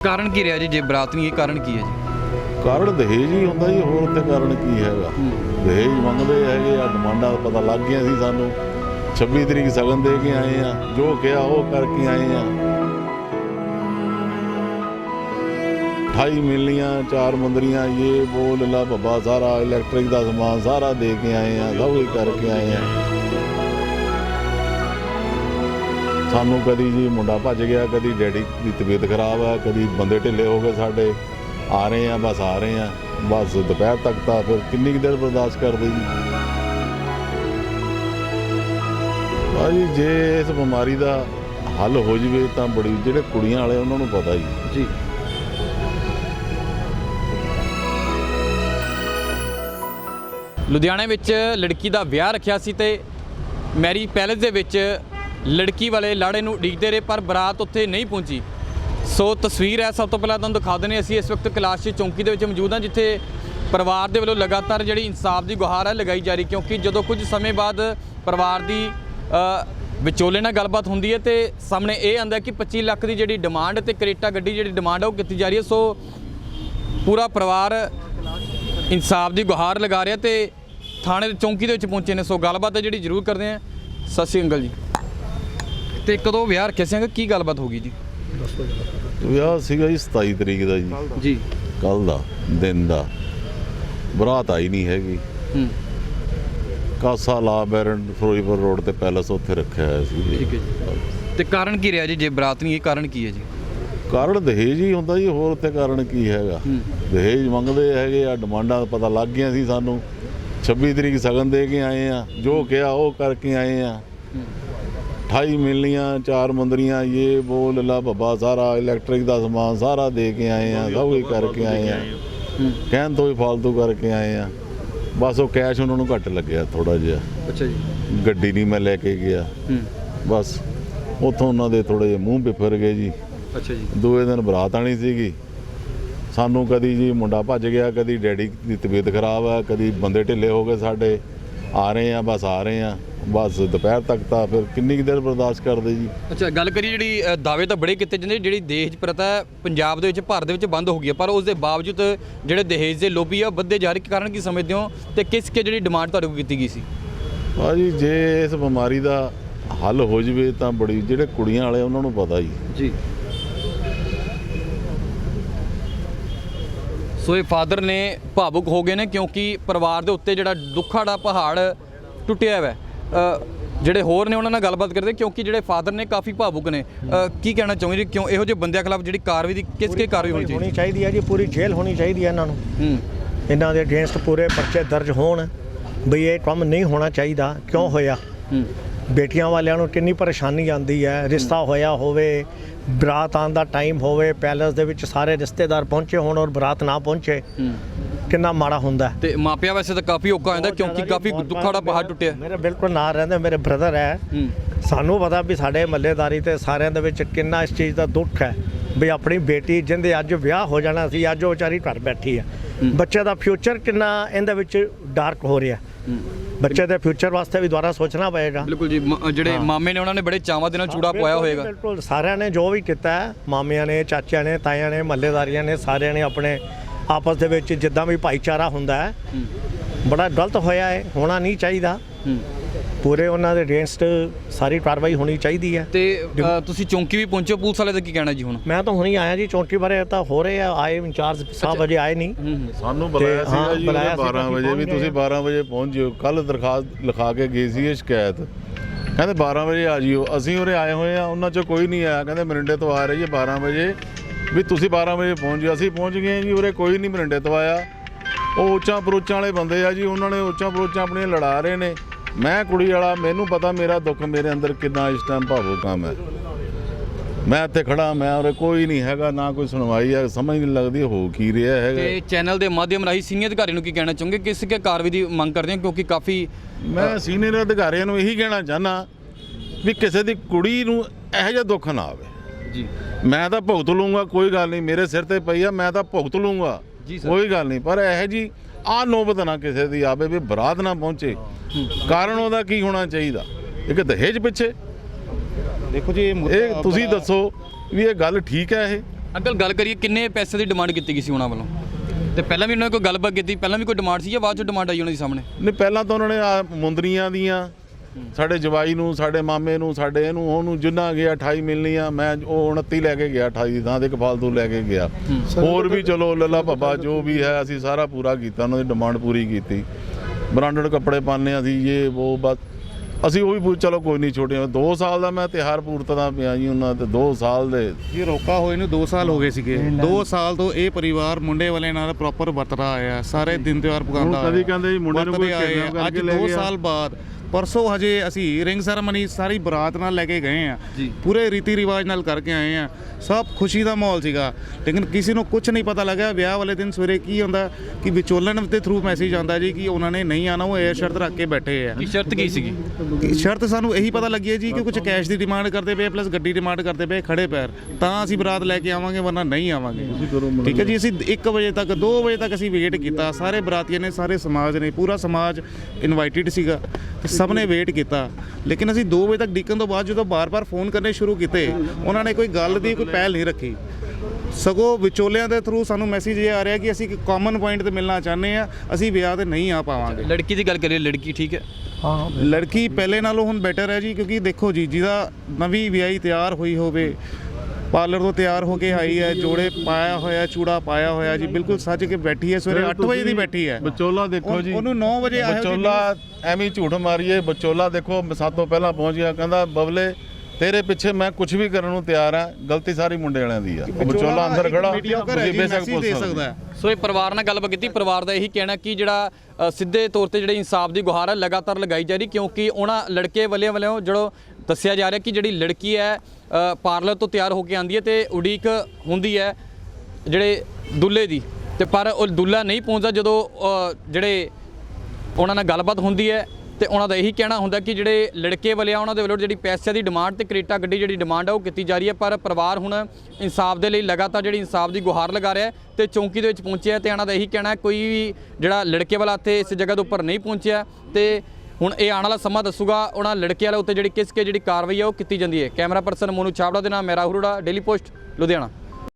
ਕਾਰਨ ਕੀ ਰਿਹਾ ਜੀ? ਜੇ ਬਰਾਤ ਨਹੀਂ ਇਹ ਕਾਰਨ ਕੀ ਹੈ ਜੀ? ਕਾਰਨ ਦਹੇਜ ਹੀ ਹੁੰਦਾ ਜੀ ਹੋਰ ਤੇ ਕਾਰਨ ਕੀ ਹੈਗਾ? ਦਹੇਜ ਮੰਗਦੇ ਹੈਗੇ ਆ ਡਿਮਾਂਡਾਂ ਪਤਾ ਲੱਗ ਗਿਆ ਸੀ ਸਾਨੂੰ। 26 ਤਰੀਕ ਸਗਨ ਦੇ ਕੇ ਆਏ ਆ ਜੋ ਕਿਹਾ ਉਹ ਕਰਕੇ ਆਏ ਆ। 28 ਮਿਲਨੀਆਂ ਚਾਰ ਮੰਦਰੀਆਂ ਇਹ ਬੋ ਲੱਲਾ ਬੱਬਾ ਸਾਰਾ ਇਲੈਕਟ੍ਰਿਕ ਦਾ ਸਮਾਨ ਸਾਰਾ ਦੇ ਕੇ ਆਏ ਆ ਸਭ ਕੁਝ ਕਰਕੇ ਆਏ ਆ। ਸਾਨੂੰ ਕਦੀ ਜੀ ਮੁੰਡਾ ਭੱਜ ਗਿਆ, ਕਦੀ ਡੈਡੀ ਦੀ ਤਬੀਅਤ ਖਰਾਬ ਆ, ਕਦੀ ਬੰਦੇ ਢਿੱਲੇ ਹੋ ਗਏ ਸਾਡੇ। ਆ ਰਹੇ ਆ, ਬਸ ਆ ਰਹੇ ਆ, ਬਸ ਦੁਪਹਿਰ ਤੱਕ ਤਾਂ ਫਿਰ ਕਿੰਨੀ ਕੁ ਦੇਰ ਬਰਦਾਸ਼ਤ ਕਰਦੇ ਜੀ? ਭਾਜੀ, ਜੇ ਇਸ ਬਿਮਾਰੀ ਦਾ ਹੱਲ ਹੋ ਜਵੇ ਤਾਂ ਬੜੀ, ਜਿਹੜੇ ਕੁੜੀਆਂ ਵਾਲੇ ਉਹਨਾਂ ਨੂੰ ਪਤਾ ਹੀ ਜੀ। ਲੁਧਿਆਣੇ ਵਿੱਚ ਲੜਕੀ ਦਾ ਵਿਆਹ ਰੱਖਿਆ ਸੀ ਤੇ ਮੈਰੀ ਪੈਲੇਸ ਦੇ ਵਿੱਚ ਲੜਕੀ ਵਾਲੇ ਲਾੜੇ ਨੂੰ ਉਡੀਕਦੇ ਰਹੇ, ਪਰ ਬਰਾਤ ਉੱਥੇ ਨਹੀਂ ਪਹੁੰਚੀ। ਸੋ ਤਸਵੀਰ ਹੈ, ਸਭ ਤੋਂ ਪਹਿਲਾਂ ਤੁਹਾਨੂੰ ਦਿਖਾ ਦਿੰਦੇ ਹਾਂ। ਅਸੀਂ ਇਸ ਵਕਤ ਕਲਾਸ਼ੀ ਚੌਂਕੀ ਦੇ ਵਿੱਚ ਮੌਜੂਦ ਹਾਂ, ਜਿੱਥੇ ਪਰਿਵਾਰ ਦੇ ਵੱਲੋਂ ਲਗਾਤਾਰ ਜਿਹੜੀ ਇਨਸਾਫ ਦੀ ਗੁਹਾਰ ਹੈ ਲਗਾਈ ਜਾ ਰਹੀ, ਕਿਉਂਕਿ ਜਦੋਂ ਕੁਝ ਸਮੇਂ ਬਾਅਦ ਪਰਿਵਾਰ ਦੀ ਵਿਚੋਲੇ ਨਾਲ ਗੱਲਬਾਤ ਹੁੰਦੀ ਹੈ ਤੇ ਸਾਹਮਣੇ ਇਹ ਆਂਦਾ ਕਿ 25 ਲੱਖ ਦੀ ਜਿਹੜੀ ਡਿਮਾਂਡ ਤੇ ਕਰੇਟਾ ਗੱਡੀ ਜਿਹੜੀ ਡਿਮਾਂਡ ਹੈ ਉਹ ਕੀਤੀ ਜਾ ਰਹੀ ਹੈ। ਸੋ ਪੂਰਾ ਪਰਿਵਾਰ ਇਨਸਾਫ ਦੀ ਗੁਹਾਰ ਲਗਾ ਰਿਹਾ ਤੇ ਥਾਣੇ ਦੇ ਚੌਂਕੀ ਦੇ ਵਿੱਚ ਪਹੁੰਚੇ ਨੇ। ਸੋ ਗੱਲਬਾਤ ਹੈ ਜਿਹੜੀ ਜ਼ਰੂਰ ਕਰਦੇ ਆ ਸਤਿ ਸ਼੍ਰੀ ਅਕਾਲ ਜੀ। ਤੇ ਕਦੋਂ ਵਿਆਹ ਰੱਖਿਆ ਸੀ? ਅੰਕਲ? ਕੀ ਗੱਲਬਾਤ ਹੋ ਗਈ ਜੀ? ਵਿਆਹ ਸੀਗਾ ਜੀ 27 ਤਰੀਕ ਦਾ ਜੀ। ਜੀ। ਕੱਲ ਦਾ ਦਿਨ ਦਾ। ਬਰਾਤ ਆਈ ਨਹੀਂ ਹੈਗੀ। ਹੂੰ। Casa La Baron Ferozepur road ਤੇ ਪੈਲਸ ਉੱਥੇ ਰੱਖਿਆ ਹੋਇਆ ਸੀ ਜੀ। ਠੀਕ ਹੈ ਜੀ। ਤੇ ਕਾਰਨ ਕੀ ਰਿਹਾ ਜੀ? ਜੇ ਬਰਾਤ ਨਹੀਂ ਇਹ ਕਾਰਨ ਕੀ ਹੈ ਜੀ? ਕਾਰਨ ਦਹੇਜ ਹੀ ਹੁੰਦਾ ਜੀ ਹੋਰ ਤੇ ਕਾਰਨ ਕੀ ਹੈਗਾ? ਹੂੰ। ਦਹੇਜ ਮੰਗਦੇ ਹੈਗੇ ਆ ਡਿਮਾਂਡਾਂ ਦਾ ਪਤਾ ਲੱਗ ਗਿਆ ਸੀ ਸਾਨੂੰ। 26 ਤਰੀਕ ਸਗਨ ਦੇ ਕੇ ਆਏ ਆ ਜੋ ਕਿਹਾ ਉਹ ਕਰਕੇ ਆਏ ਆ। 28 ਮਿਲਨੀਆਂ ਚਾਰ ਮੰਦਰੀਆਂ ਇਹ ਬੋ ਲੱਲਾ ਬੱਬਾ ਸਾਰਾ ਇਲੈਕਟ੍ਰਿਕ ਦਾ ਸਮਾਨ ਸਾਰਾ ਦੇ ਕੇ ਆਏ ਆ ਸਭ ਕੁਝ ਕਰਕੇ ਆਏ ਆ। ਹੂੰ ਕਹਿਣ ਤੋਂ ਵੀ ਫਾਲਤੂ ਕਰਕੇ ਆਏ ਆ। ਬਸ ਉਹ ਕੈਸ਼ ਉਹਨਾਂ ਨੂੰ ਘੱਟ ਲੱਗਿਆ ਥੋੜਾ ਜਿਹਾ। ਅੱਛਾ ਜੀ। ਗੱਡੀ ਨਹੀਂ ਮੈਂ ਲੈ ਕੇ ਗਿਆ। ਹੂੰ। ਬਸ ਉੱਥੋਂ ਉਹਨਾਂ ਦੇ ਥੋੜੇ ਜਿਹੇ ਮੂੰਹ ਬਿਫਰ ਗਏ ਜੀ। ਅੱਛਾ ਜੀ। ਦੂਏ ਦਿਨ ਬਰਾਤ ਆਣੀ ਸੀਗੀ। ਸਾਨੂੰ ਕਦੀ ਜੀ ਮੁੰਡਾ ਭੱਜ ਗਿਆ ਕਦੀ ਡੈਡੀ ਦੀ ਤਬੀਅਤ ਖਰਾਬ ਆ ਕਦੀ ਬੰਦੇ ਢਿੱਲੇ ਹੋ ਗਏ ਸਾਡੇ। ਆ ਰਹੇ ਆ ਬਸ ਆ ਰਹੇ ਆ। ਬਸ ਦੁਪਹਿਰ ਤੱਕ ਤਾਂ ਫਿਰ ਕਿੰਨੀ ਕੁ ਦੇਰ ਬਰਦਾਸ਼ਤ ਕਰਦੇ ਜੀ? ਅੱਛਾ ਗੱਲ ਕਰੀ ਜਿਹੜੀ ਦਾਅਵੇ ਤਾਂ ਬੜੇ ਕੀਤੇ ਜਾਂਦੇ ਜਿਹੜੀ ਦਹੇਜ ਪ੍ਰਥਾ ਹੈ, ਪੰਜਾਬ ਦੇ ਵਿੱਚ ਭਾਰਤ ਦੇ ਵਿੱਚ ਬੰਦ ਹੋ ਗਈ ਹੈ। ਪਰ ਉਸ ਦੇ ਬਾਵਜੂਦ ਜਿਹੜੇ ਦਹੇਜ ਦੇ ਲੋਭੀ ਆ ਵੱਧਦੇ ਜਾ ਰਹੇ ਕਾਰਨ ਕੀ ਸਮਝਦੇ ਹੋ? ਤੇ ਕਿਸ ਕੇ ਜਿਹੜੀ ਡਿਮਾਂਡ ਤੁਹਾਡੇ ਕੋਲ ਕੀਤੀ ਗਈ ਸੀ? ਭਾਜੀ ਜੇ ਇਸ ਬਿਮਾਰੀ ਦਾ ਹੱਲ ਹੋ ਜਵੇ ਤਾਂ ਬੜੀ ਜਿਹੜੇ ਕੁੜੀਆਂ ਵਾਲੇ ਉਹਨਾਂ ਨੂੰ ਪਤਾ ਹੀ। ਜੀ। ਸੋ ਇਹ ਫਾਦਰ ਨੇ ਭਾਵੁਕ ਹੋ ਗਏ ਨੇ ਕਿਉਂਕਿ ਪਰਿਵਾਰ ਦੇ ਉੱਤੇ ਜਿਹੜਾ ਦੁੱਖਾਂ ਦਾ ਪਹਾੜ ਟੁੱਟਿਆ ਹੋਇਆ ਜਿਹੜੇ ਹੋਰ ਨੇ ਉਹਨਾਂ ਨਾਲ ਗੱਲਬਾਤ ਕਰਦੇ ਕਿਉਂਕਿ ਜਿਹੜੇ ਫਾਦਰ ਨੇ ਕਾਫੀ ਭਾਵੁਕ ਨੇ। ਕੀ ਕਹਿਣਾ ਚਾਹੁੰਦੇ ਜੀ? ਕਿਉਂ ਇਹੋ ਜਿਹੇ ਬੰਦਿਆਂ ਖਿਲਾਫ ਜਿਹੜੀ ਕਾਰਵਾਈ ਦੀ ਕਿਸ ਕੀ ਕਾਰਵਾਈ ਹੋਣੀ ਚਾਹੀਦੀ? ਹੋਣੀ ਚਾਹੀਦੀ ਹੈ ਜੀ ਪੂਰੀ ਜੇਲ੍ਹ ਹੋਣੀ ਚਾਹੀਦੀ ਹੈ ਇਹਨਾਂ ਨੂੰ। ਇਹਨਾਂ ਦੇ ਅਗੇਂਸਟ ਪੂਰੇ ਪਰਚੇ ਦਰਜ ਹੋਣ ਵੀ ਇਹ ਕੰਮ ਨਹੀਂ ਹੋਣਾ ਚਾਹੀਦਾ। ਕਿਉਂ ਹੋਇਆ? ਬੇਟੀਆਂ ਵਾਲਿਆਂ ਨੂੰ ਕਿੰਨੀ ਪਰੇਸ਼ਾਨੀ ਆਉਂਦੀ ਹੈ ਰਿਸ਼ਤਾ ਹੋਇਆ ਹੋਵੇ ਬਰਾਤ ਆਉਣ ਦਾ ਟਾਈਮ ਹੋਵੇ ਪੈਲਸ ਦੇ ਵਿੱਚ ਸਾਰੇ ਰਿਸ਼ਤੇਦਾਰ ਪਹੁੰਚੇ ਹੋਣ ਔਰ ਬਰਾਤ ਨਾ ਪਹੁੰਚੇ ਕਿੰਨਾ ਮਾੜਾ ਹੁੰਦਾ। ਤੇ ਮਾਪਿਆਂ ਵਾਸਤੇ ਤਾਂ ਕਾਫੀ ਔਖਾ ਹੋ ਜਾਂਦਾ ਕਿਉਂਕਿ ਕਾਫੀ ਦੁੱਖਾਂ ਦਾ ਪਹਾੜ ਟੁੱਟਿਆ। ਮੇਰੇ ਬਿਲਕੁਲ ਨਾਲ ਰਹਿੰਦੇ ਮੇਰੇ ਬ੍ਰਦਰ ਹੈ। ਸਾਨੂੰ ਪਤਾ ਵੀ ਸਾਡੇ ਮੱਲੇਦਾਰੀ ਤੇ ਸਾਰਿਆਂ ਦੇ ਵਿੱਚ ਕਿੰਨਾ ਇਸ ਚੀਜ਼ ਦਾ ਦੁੱਖ ਹੈ ਵੀ ਆਪਣੀ ਬੇਟੀ ਜਿੰਦੇ ਅੱਜ ਵਿਆਹ ਹੋ ਜਾਣਾ ਸੀ ਅੱਜ ਉਹ ਵਿਚਾਰੀ ਘਰ ਬੈਠੀ ਹੈ। ਬੱਚੇ ਦਾ ਫਿਊਚਰ ਕਿੰਨਾ ਇਹਦੇ ਵਿੱਚ ਡਾਰਕ ਹੋ ਰਿਹਾ। ਬੱਚੇ ਦੇ ਫਿਊਚਰ ਵਾਸਤੇ ਵੀ ਦੁਬਾਰਾ ਸੋਚਣਾ ਪਏਗਾ। ਬਿਲਕੁਲ ਜੀ ਮ- ਜਿਹੜੇ ਮਾਮੇ ਨੇ ਉਹਨਾਂ ਨੇ ਬੜੇ ਚਾਵਾਂ ਦੇ ਨਾਲ ਚੂੜਾ ਪਾਇਆ ਬਿਲਕੁਲ, ਹੋਏਗਾ। ਬਿਲਕੁਲ। ਸਾਰਿਆਂ ਨੇ ਜੋ ਵੀ ਕੀਤਾ ਹੈ, ਮਾਮਿਆਂ ਨੇ ਚਾਚਿਆਂ ਨੇ ਤਾਇਆਂ ਨੇ ਮੱਲੇਦਾਰੀਆਂ ਨੇ ਸਾਰਿਆਂ ਨੇ ਆਪਣੇ ਆਪਸ ਦੇ ਵਿੱਚ ਜਿੱਦਾਂ ਵੀ ਭਾਈਚਾਰਾ ਹੁੰਦਾ ਹੈ ਹੂੰ। ਬੜਾ ਗਲਤ ਹੋਇਆ ਹੈ ਹੋਣਾ ਨਹੀਂ ਚਾਹੀਦਾ। ਹੂੰ। ਪੂਰੇ ਉਹਨਾਂ ਦੇ ਅਗੇਂਸਟ ਸਾਰੀ ਕਾਰਵਾਈ ਹੋਣੀ ਚਾਹੀਦੀ ਹੈ। ਤੇ ਅ, ਤੁਸੀਂ ਚੌਂਕੀ ਵੀ ਪਹੁੰਚੇ ਹੋ, ਪੁਲਿਸ ਵਾਲੇ ਦਾ ਕੀ ਕਹਿਣਾ ਜੀ ਹੁਣ? ਮੈਂ ਤਾਂ ਹੁਣੀ ਆਇਆ ਜੀ ਚੌਂਕੀ ਬਾਰੇ ਤਾਂ ਹੋ ਰਹੇ ਆ ਆਏ ਇੰਚਾਰਜ ਸਾਹਿਬ ਅਜੇ ਆਏ ਨਹੀਂ। ਸਾਨੂੰ ਬੁਲਾਇਆ ਹਾਂ, ਸੀਗਾ ਜੀ ਬੁਲਾਇਆ ਉਹਨੇ 12 ਸੀ, ਵਜੇ ਵੀ ਪਹੁੰਚ ਤੁਸੀਂ ਗਏ। 12 ਵਜੇ ਪਹੁੰਚ ਜਿਓ। ਕੱਲ ਦਰਖਾਸਤ ਲਿਖਾ ਕੇ ਗਈ ਸੀ ਇਹ ਸ਼ਿਕਾਇਤ। ਕਹਿੰਦੇ 12 ਵਜੇ ਆ ਜਿਓ। ਅਸੀਂ ਉਰੇ ਆਏ ਹੋਏ ਆ ਉਹਨਾਂ ਚੋਂ ਕੋਈ ਨਹੀਂ ਆਇਆ। ਕਹਿੰਦੇ ਮਰਿੰਡੇ ਤੋਂ ਆ ਰਹੀ ਹੈ 12 ਵਜੇ। ਵੀ ਤੁਸੀਂ 12 ਵਜੇ ਪਹੁੰਚ ਜਿਓ। ਅਸੀਂ ਪਹੁੰਚ ਗਏ ਜੀ ਉਰੇ ਕੋਈ ਨਹੀਂ ਮਰਿੰਡੇ ਤੋਂ ਆਇਆ। ਉਹ ਉੱਚਾਂ ਪਰੋਚਾਂ ਵਾਲੇ ਬੰਦੇ ਆ ਜੀ ਉਹਨਾਂ ਨੇ ਉੱਚਾਂ ਪਰੋਚਾਂ ਆਪਣੀਆਂ ਲੜਾ ਰਹੇ ਨੇ। ਮੈਂ ਕੁੜੀ ਵਾਲਾ ਮੈਨੂੰ ਪਤਾ ਮੇਰਾ ਦੁੱਖ ਮੇਰੇ ਅੰਦਰ ਕਿੰਨਾ ਇਸ ਟਾਈਮ ਭਾਵੁਕ ਕੰਮ ਹੈ ਮੈਂ। ਇੱਥੇ ਖੜਾ ਮੈਂ ਉਰੇ ਕੋਈ ਨਹੀਂ ਹੈਗਾ ਨਾ ਕੋਈ ਸੁਣਵਾਈ ਹੈ ਸਮਝ ਨਹੀਂ ਲੱਗਦੀ ਹੋ ਕੀ ਰਿਹਾ ਹੈਗਾ। ਤੇ ਚੈਨਲ ਦੇ ਮਾਧਿਅਮ ਰਾਹੀਂ ਸੀਨੀਅਰ ਅਧਿਕਾਰੀ ਨੂੰ ਕੀ ਕਹਿਣਾ ਚਾਹੋਗੇ? ਕਿਸ ਕੇ ਕਾਰਵਾਈ ਦੀ ਮੰਗ ਕਰਦੇ ਹੋ? ਕਿਉਂਕਿ ਕਾਫੀ ਮੈਂ ਸੀਨੀਅਰ ਅਧਿਕਾਰੀਆਂ ਨੂੰ ਇਹੀ ਕਹਿਣਾ ਚਾਹਨਾ ਵੀ ਕਿਸੇ ਦੀ ਕੁੜੀ ਨੂੰ ਇਹੋ ਜਿਹਾ ਦੁੱਖ ਨਾ ਆਵੇ। ਜੀ। ਮੈਂ ਤਾਂ ਭੁਗਤ ਲੂੰਗਾ ਕੋਈ ਗੱਲ ਨਹੀਂ ਮੇਰੇ ਸਿਰ ਤੇ ਪਈ ਆ ਮੈਂ ਤਾਂ ਭੁਗਤ ਲੂੰਗਾ। ਜੀ ਸਰ। ਕੋਈ ਗੱਲ ਨਹੀਂ ਪਰ ਇਹੋ ਜੀ ਆ ਨੋਬਤ ਨਾ ਕਿਸੇ ਦੀ ਆਵੇ ਵੀ ਬਰਾਤ ਨਾ ਪਹੁੰਚੇ। ਕਾਰਨ ਉਹਦਾ ਕੀ ਹੋਣਾ ਚਾਹੀਦਾ? ਇੱਕ ਦਹੇਜ ਪਿੱਛੇ। ਦੇਖੋ ਜੀ ਇਹ ਤੁਸੀਂ ਦੱਸੋ ਵੀ ਇਹ ਗੱਲ ਠੀਕ ਹੈ ਇਹ? ਅੰਕਲ ਗੱਲ ਕਰੀਏ ਕਿੰਨੇ ਪੈਸੇ ਦੀ ਡਿਮਾਂਡ ਕੀਤੀ ਗਈ ਸੀ ਉਹਨਾਂ ਵੱਲੋਂ? ਤੇ ਪਹਿਲਾਂ ਵੀ ਉਹਨਾਂ ਨੇ ਕੋਈ ਗੱਲਬਾਤ ਕੀਤੀ ਪਹਿਲਾਂ ਵੀ ਕੋਈ ਡਿਮਾਂਡ ਸੀ ਜਾਂ ਬਾਅਦ ਚ ਡਿਮਾਂਡ ਆਈ ਉਹਨਾਂ ਦੇ ਸਾਹਮਣੇ? ਨਹੀਂ ਪਹਿਲਾਂ ਤਾਂ ਉਹਨਾਂ ਨੇ ਮੁੰਦਰੀਆਂ ਦੀਆਂ ਸਾਡੇ ਜਵਾਈ ਨੂੰ ਸਾਡੇ ਮਾਮੇ ਨੂੰ ਸਾਡੇ ਇਹਨੂੰ ਉਹਨੂੰ ਜਿੰਨਾ ਗਿਆ 28 ਮਿਲਣੀਆਂ ਮੈਂ ਉਹ 29 ਲੈ ਕੇ ਗਿਆ 28 ਦੀ ਥਾਂ ਤੇ ਇੱਕ ਫਾਲਤੂ ਲੈ ਕੇ ਗਿਆ ਹੋਰ ਵੀ ਚਲੋ ਲੱਲਾ ਭੱਬਾ ਜੋ ਵੀ ਹੈ ਅਸੀਂ ਸਾਰਾ ਪੂਰਾ ਕੀਤਾ ਉਹਨਾਂ ਦੀ ਡਿਮਾਂਡ ਪੂਰੀ ਕੀਤੀ ਬ੍ਰਾਂਡਡ ਕੱਪੜੇ ਹਾਂ ਅਸੀਂ ਇਹ ਉਹ ਬਸ ਅਸੀਂ ਉਹ ਵੀ ਚਲੋ ਕੋਈ ਨਹੀਂ ਛੋਟੀਆਂ 2 ਸਾਲ ਦਾ ਮੈਂ ਤਿਹਾਰ ਪੂਰਤਦਾ ਪਿਆ ਜੀ ਉਹਨਾਂ ਤੇ 2 ਸਾਲ ਦੇ ਜੀ ਰੋਕਾ ਹੋਏ ਨੂੰ 2 ਸਾਲ ਹੋ ਗਏ ਸੀਗੇ 2 ਸਾਲ ਤੋਂ ਇਹ ਪਰਿਵਾਰ ਮੁੰਡੇ ਵਾਲੇ ਨਾਲ ਪ੍ਰੋਪਰ ਵਰਤਦਾ ਆਇਆ ਸਾਰੇ ਦਿਨ ਤਿਉਹਾਰ ਪਕਾਉਂਦਾ ਹੁਣ ਕਦੀ ਆਇਆ। ਕਹਿੰਦੇ ਜੀ ਮੁੰਡੇ ਨੂੰ ਕੋਈ ਵਰਤਦੇ ਆਏ kidnap ਆ। ਅੱਜ ਕਰਕੇ ਲੈ 2 ਗਿਆ। ਸਾਲ ਬਾਅਦ ਪਰਸੋਂ ਹਜੇ ਅਸੀਂ ਰਿੰਗ ਸੈਰਮਨੀ ਸਾਰੀ ਬਰਾਤ ਨਾਲ ਲੈ ਕੇ ਗਏ ਆ। ਜੀ। ਪੂਰੇ ਰੀਤੀ ਰਿਵਾਜ ਨਾਲ ਕਰਕੇ ਆਏ ਆ। ਸਭ ਖੁਸ਼ੀ ਦਾ ਮਾਹੌਲ ਸੀਗਾ। ਲੇਕਿਨ ਕਿਸੇ ਨੂੰ ਕੁਝ ਨਹੀਂ ਪਤਾ ਲੱਗਾ ਵਿਆਹ ਵਾਲੇ ਦਿਨ ਸਵੇਰੇ ਕੀ ਹੁੰਦਾ ਕਿ ਵਿਚੋਲਨ ਦੇ ਥਰੂ ਮੈਸੇਜ ਆਉਂਦਾ ਜੀ ਕਿ ਉਹਨਾਂ ਨੇ ਨਹੀਂ ਆਣਾ ਉਹ 에ਅਰ ਸ਼ਰਤ ਰੱਖ ਕੇ ਬੈਠੇ ਆ। ਕੀ ਸ਼ਰਤ ਕੀ ਸੀਗੀ? ਸ਼ਰਤ ਸਾਨੂੰ ਇਹੀ ਪਤਾ ਲੱਗੀ ਹੈ ਜੀ ਕਿ ਕੁਝ ਕੈਸ਼ ਦੀ ਡਿਮਾਂਡ ਕਰਦੇ ਪਏ ਪਲੱਸ ਗੱਡੀ ਡਿਮਾਂਡ ਕਰਦੇ ਪਏ ਖੜੇ ਪੈਰ। ਤਾਂ ਅਸੀਂ ਬਰਾਤ ਲੈ ਕੇ ਆਵਾਂਗੇ ਵਰਨਾ ਨਹੀਂ ਆਵਾਂਗੇ। ਠੀਕ ਹੈ ਜੀ ਅਸੀਂ 1 ਵਜੇ ਤੱਕ 2 ਵਜੇ ਤੱਕ ਅਸੀਂ ਵੇਟ ਕੀਤਾ। ਸਾਰੇ ਬਰਾਤੀਆਂ ਨੇ ਸਾਰੇ ਸਮਾਜ ਨੇ ਪੂਰਾ ਸਮਾਜ ਇਨਵਾਈਟਡ ਸੀਗਾ। ਤੇ ਸਭ ਨੇ ਵੇਟ ਕੀਤਾ। ਲੇਕਿਨ ਅਸੀਂ 2 ਵਜੇ ਤੱਕ ਡਿੱਕਣ ਤੋਂ ਬਾਅਦ ਜਦੋਂ ਬਾਰ-ਬਾਰ ਫੋਨ ਕਰਨੇ ਸ਼ੁਰੂ ਕੀਤੇ ਉਹਨਾਂ ਨੇ ਕੋਈ ਗੱਲ ਦੀ ਕੋਈ ਪਹਿਲ ਨਹੀਂ ਰੱਖੀ। ਸਗੋਂ ਵਿਚੋਲਿਆਂ ਦੇ ਥਰੂ ਸਾਨੂੰ ਮੈਸੇਜ ਇਹ ਆ ਰਿਹਾ ਕਿ ਅਸੀਂ ਇੱਕ ਕਾਮਨ ਪੁਆਇੰਟ ਤੇ ਮਿਲਣਾ ਚਾਹੁੰਦੇ ਆ ਅਸੀਂ ਵਿਆਹ ਤੇ ਨਹੀਂ ਆ ਪਾਵਾਂਗੇ। ਲੜਕੀ ਦੀ ਗੱਲ ਕਰੀਏ ਲੜਕੀ ਠੀਕ ਹੈ? ਲੜਕੀ ਪਹਿਲੇ ਨਾਲੋਂ ਹੁਣ ਬੈਟਰ ਹੈ ਜੀ ਕਿਉਂਕਿ ਦੇਖੋ ਜੀ ਜਿਹਦਾ ਨਵੀਂ ਵਿਆਹੀ ਤਿਆਰ ਹੋਈ ਹੋਵੇ ਪਾਰਲਰ ਤੋਂ ਤਿਆਰ ਹੋ ਕੇ ਆਈ ਹੈ ਜੋੜੇ ਪਾਇਆ ਹੋਇਆ ਚੂੜਾ ਪਾਇਆ ਹੋਇਆ ਜੀ ਬਿਲਕੁਲ ਸੱਜ ਕੇ ਬੈਠੀ ਹੈ ਸਵੇਰੇ 8 ਵਜੇ ਦੀ ਬੈਠੀ ਹੈ। ਵਿਚੋਲਾ ਦੇਖੋ ਜੀ। ਉਹਨੂੰ 9 ਵਜੇ ਆਇਆ ਵਿਚੋਲਾ ਐਵੇਂ ਝੂਠ ਮਾਰੀਏ ਵਿਚੋਲਾ ਦੇਖੋ ਸਾਤੋਂ ਪਹਿਲਾਂ ਪਹੁੰਚ ਗਿਆ ਕਹਿੰਦਾ ਬਬਲੇ ਤੇਰੇ ਪਿੱਛੇ ਮੈਂ ਕੁਝ ਵੀ ਕਰਨ ਨੂੰ ਤਿਆਰ ਆ ਗਲਤੀ ਸਾਰੀ ਮੁੰਡੇ ਵਾਲਿਆਂ ਦੀ ਆ। ਵਿਚੋਲਾ ਅੰਦਰ ਖੜਾ ਤੁਸੀਂ ਜੀ ਬੇਸ਼ੱਕ ਪੁੱਛ ਦੇ ਸਕਦੇ ਸੋ ਇਹ ਪਰਿਵਾਰ ਨਾਲ ਗੱਲਬਾਤ ਕੀਤੀ ਪਰਿਵਾਰ ਦਾ ਇਹੀ ਕਹਿਣਾ ਕਿ ਜਿਹੜਾ ਸਿੱਧੇ ਤੌਰ ਤੇ ਜਿਹੜੀ ਇਨਸਾਫ ਦੀ ਗੁਹਾਰ ਹੈ ਲਗਾਤਾਰ ਲਗਾਈ ਜਾ ਰਹੀ ਕਿਉਂਕਿ ਉਹਨਾਂ ਲੜਕੇ ਵੱਲਿਆਂ ਵੱਲੋਂ ਜਿਹੜੋ ਦੱਸਿਆ ਜਾ ਰਿਹਾ ਕਿ ਜਿਹੜੀ ਲੜਕੀ ਹੈ ਪਾਰਲਰ ਤੋਂ ਤਿਆਰ ਹੋ ਕੇ ਆਂਦੀ ਹੈ ਤੇ ਉਡੀਕ ਹੁੰਦੀ ਹੈ ਜਿਹੜੇ ਦੁੱਲੇ ਦੀ। ਤੇ ਪਰ ਉਹ ਦੁੱਲਾ ਨਹੀਂ ਪਹੁੰਚਦਾ ਜਦੋਂ ਜਿਹੜੇ ਉਹਨਾਂ ਨਾਲ ਗੱਲਬਾਤ ਹੁੰਦੀ ਹੈ ਤੇ ਉਹਨਾਂ ਦਾ ਇਹੀ ਕਹਿਣਾ ਹੁੰਦਾ ਕਿ ਜਿਹੜੇ ਲੜਕੇ ਵਾਲੇ ਆ, ਉਹਨਾਂ ਦੇ ਵੱਲੋਂ ਜਿਹੜੀ ਪੈਸਿਆਂ ਦੀ ਡਿਮਾਂਡ ਤੇ ਕਰੇਟਾ ਗੱਡੀ ਜਿਹੜੀ ਡਿਮਾਂਡ ਆ, ਉਹ ਕੀਤੀ ਜਾ ਰਹੀ ਹੈ। ਪਰ ਪਰਿਵਾਰ ਹੁਣ ਇਨਸਾਫ ਦੇ ਲਈ ਲਗਾਤਾਰ ਜਿਹੜੀ ਇਨਸਾਫ ਦੀ ਗੁਹਾਰ ਲਗਾ ਰਿਹਾ ਹੈ ਤੇ ਚੌਂਕੀ ਦੇ ਵਿੱਚ ਪਹੁੰਚਿਆ ਤੇ ਉਹਨਾਂ ਦਾ ਇਹੀ ਕਹਿਣਾ ਕੋਈ ਵੀ ਜਿਹੜਾ ਲੜਕੇ ਵਾਲਾ ਇੱਥੇ ਇਸ ਜਗ੍ਹਾ ਦੇ ਉੱਪਰ ਨਹੀਂ ਪਹੁੰਚਿਆ ਤੇ ਹੁਣ ਇਹ ਆਉਣ ਵਾਲਾ ਸਮਾਂ ਦੱਸੂਗਾ ਉਹਨਾਂ ਲੜਕੀਆਂ ਵਾਲੇ ਉੱਤੇ ਜਿਹੜੀ ਕਿਸ ਕੇ ਜਿਹੜੀ ਕਾਰਵਾਈ ਹੈ ਉਹ ਕੀਤੀ ਜਾਂਦੀ ਹੈ। ਕੈਮਰਾ ਪਰਸਨ ਮੋਨੂ ਛਾਬੜਾ ਦੇ ਨਾਲ, ਮੈਂ ਰਾਹੁਲ ਡੇਲੀ ਪੋਸਟ, ਲੁਧਿਆਣਾ।